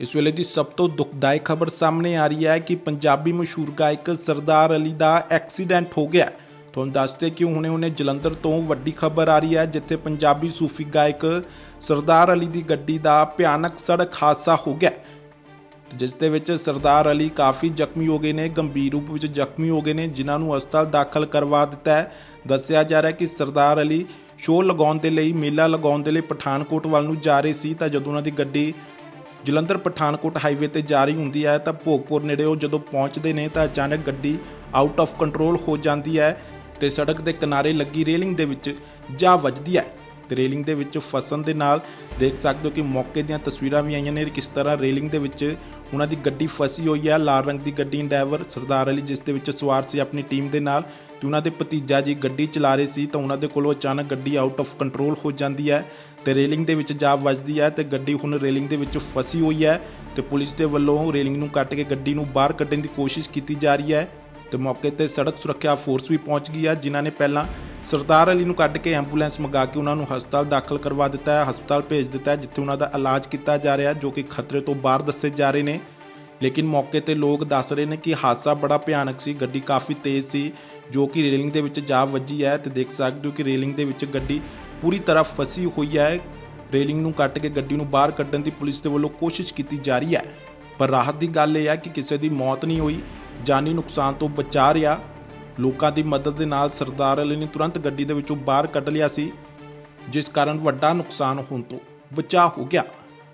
ਇਸ ਵੇਲੇ ਦੀ ਸਭ ਤੋਂ ਦੁਖਦਾਇਕ ਖਬਰ ਸਾਹਮਣੇ ਆ ਰਹੀ ਹੈ ਕਿ ਪੰਜਾਬੀ ਮਸ਼ਹੂਰ ਗਾਇਕ ਸਰਦਾਰ ਅਲੀ ਦਾ ਐਕਸੀਡੈਂਟ ਹੋ ਗਿਆ ਤੁਹਾਨੂੰ ਦੱਸਦੇ ਕਿ ਹੁਣੇ ਹੁਣੇ ਜਲੰਧਰ ਤੋਂ ਵੱਡੀ ਖਬਰ ਆ ਰਹੀ ਹੈ, ਜਿੱਥੇ ਪੰਜਾਬੀ ਸੂਫੀ ਗਾਇਕ ਸਰਦਾਰ ਅਲੀ ਦੀ ਗੱਡੀ ਦਾ ਭਿਆਨਕ ਸੜਕ ਹਾਦਸਾ ਹੋ ਗਿਆ ਜਿਸ ਦੇ ਵਿੱਚ ਸਰਦਾਰ ਅਲੀ ਕਾਫੀ ਜ਼ਖਮੀ ਹੋ ਗਏ ਨੇ, ਗੰਭੀਰ ਰੂਪ ਵਿੱਚ ਜ਼ਖਮੀ ਹੋ ਗਏ ਨੇ, ਜਿਨ੍ਹਾਂ ਨੂੰ ਹਸਪਤਾਲ ਦਾਖਲ ਕਰਵਾ ਦਿੱਤਾ ਹੈ। ਦੱਸਿਆ ਜਾ ਰਿਹਾ ਹੈ ਕਿ ਸਰਦਾਰ ਅਲੀ ਸ਼ੋਅ ਲਗਾਉਣ ਦੇ ਲਈ, ਮੇਲਾ ਲਗਾਉਣ ਦੇ ਲਈ ਪਠਾਨਕੋਟ ਵੱਲ ਨੂੰ ਜਾ ਰਹੇ ਸੀ, ਤਾਂ ਜਦੋਂ ਉਹਨਾਂ ਦੀ ਗੱਡੀ ਜਲੰਧਰ ਪਠਾਨਕੋਟ ਹਾਈਵੇ ਤੇ ਜਾ ਰਹੀ ਹੁੰਦੀ ਹੈ, ਤਾਂ ਭੋਗਪੁਰ ਨੇੜੇ ਉਹ ਜਦੋਂ ਪਹੁੰਚਦੇ ਨੇ, ਤਾਂ ਅਚਾਨਕ ਗੱਡੀ ਆਊਟ ਆਫ ਕੰਟਰੋਲ ਹੋ ਜਾਂਦੀ ਹੈ ਤੇ ਸੜਕ ਦੇ ਕਿਨਾਰੇ ਲੱਗੀ ਰੇਲਿੰਗ ਦੇ ਵਿੱਚ ਜਾ ਵੱਜਦੀ ਹੈ। ਤੇ ਰੇਲਿੰਗ ਦੇ ਵਿੱਚ ਫਸਣ ਦੇ ਨਾਲ ਦੇਖ ਸਕਦੇ ਹੋ ਕਿ ਮੌਕੇ ਦੀਆਂ ਤਸਵੀਰਾਂ ਵੀ ਆਈਆਂ ਨੇ ਕਿਸ ਤਰ੍ਹਾਂ ਰੇਲਿੰਗ ਦੇ ਵਿੱਚ ਉਹਨਾਂ ਦੀ ਗੱਡੀ ਫਸੀ ਹੋਈ ਹੈ, ਲਾਲ ਰੰਗ ਦੀ ਗੱਡੀ ਡਰਾਈਵਰ ਸਰਦਾਰ ਅਲੀ, ਜਿਸ ਦੇ ਵਿੱਚ ਸਵਾਰ ਸੀ ਆਪਣੀ ਟੀਮ ਦੇ ਨਾਲ ਤੇ ਉਹਨਾਂ ਦੇ ਭਤੀਜਾ ਜੀ ਗੱਡੀ ਚਲਾ ਰਹੇ ਸੀ, ਤਾਂ ਉਹਨਾਂ ਦੇ ਕੋਲੋਂ ਅਚਾਨਕ ਗੱਡੀ ਆਊਟ ਆਫ ਕੰਟਰੋਲ ਹੋ ਜਾਂਦੀ ਹੈ ਤੇ ਰੇਲਿੰਗ ਦੇ ਵਿੱਚ ਜਾ ਵੱਜਦੀ ਹੈ ਤੇ ਗੱਡੀ ਹੁਣ ਰੇਲਿੰਗ ਦੇ ਵਿੱਚ ਫਸੀ ਹੋਈ ਹੈ ਤੇ ਪੁਲਿਸ ਦੇ ਵੱਲੋਂ ਰੇਲਿੰਗ ਨੂੰ ਕੱਟ ਕੇ ਗੱਡੀ ਨੂੰ ਬਾਹਰ ਕੱਢਣ ਦੀ ਕੋਸ਼ਿਸ਼ ਕੀਤੀ ਜਾ ਰਹੀ ਹੈ ਤੇ ਮੌਕੇ ਤੇ ਸੜਕ ਸੁਰੱਖਿਆ ਫੋਰਸ ਵੀ ਪਹੁੰਚ ਗਈ ਹੈ, ਜਿਨ੍ਹਾਂ ਨੇ ਪਹਿਲਾਂ ਸਰਦਾਰ ਅਲੀ ਨੂੰ ਕੱਢ ਕੇ ਐਂਬੂਲੈਂਸ ਮੰਗਾ ਕੇ ਉਹਨਾਂ ਨੂੰ ਹਸਪਤਾਲ ਦਾਖਲ ਕਰਵਾ ਦਿੱਤਾ ਹੈ, ਹਸਪਤਾਲ ਭੇਜ ਦਿੱਤਾ ਹੈ, ਜਿੱਥੇ ਉਹਨਾਂ ਦਾ ਇਲਾਜ ਕੀਤਾ ਜਾ ਰਿਹਾ ਜੋ ਕਿ ਖਤਰੇ ਤੋਂ ਬਾਹਰ ਦੱਸੇ ਜਾ ਰਹੇ ਨੇ। ਲੇਕਿਨ ਮੌਕੇ ਤੇ ਲੋਕ ਦੱਸ ਰਹੇ ਨੇ ਕਿ ਹਾਦਸਾ ਬੜਾ ਭਿਆਨਕ ਸੀ, ਗੱਡੀ ਕਾਫੀ ਤੇਜ਼ ਸੀ, ਜੋ ਕਿ ਰੇਲਿੰਗ ਦੇ ਵਿੱਚ ਜਾ ਵੱਜੀ ਹੈ ਤੇ ਦੇਖ ਸਕਦੇ ਹੋ ਕਿ ਰੇਲਿੰਗ ਦੇ ਵਿੱਚ ਗੱਡੀ ਪੂਰੀ ਤਰ੍ਹਾਂ ਫਸੀ ਹੋਈ ਹੈ। ਰੇਲਿੰਗ ਨੂੰ ਕੱਟ ਕੇ ਗੱਡੀ ਨੂੰ ਬਾਹਰ ਕੱਢਣ ਦੀ ਪੁਲਿਸ ਦੇ ਵੱਲੋਂ ਕੋਸ਼ਿਸ਼ ਕੀਤੀ ਜਾ ਰਹੀ ਹੈ। ਪਰ ਰਾਹਤ ਦੀ ਗੱਲ ਇਹ ਹੈ ਕਿ ਕਿਸੇ ਦੀ ਮੌਤ ਨਹੀਂ ਹੋਈ, ਜਾਨੀ ਨੁਕਸਾਨ ਤੋਂ ਬਚਾ ਰਿਹਾ। ਲੋਕਾਂ ਦੀ ਮਦਦ ਦੇ ਨਾਲ ਸਰਦਾਰ ਅਲੀ ਨੇ ਤੁਰੰਤ ਗੱਡੀ ਦੇ ਵਿੱਚੋਂ ਬਾਹਰ ਕੱਢ ਲਿਆ ਸੀ, ਜਿਸ ਕਾਰਨ ਵੱਡਾ ਨੁਕਸਾਨ ਹੋਣ ਤੋਂ ਬਚਾ ਹੋ ਗਿਆ।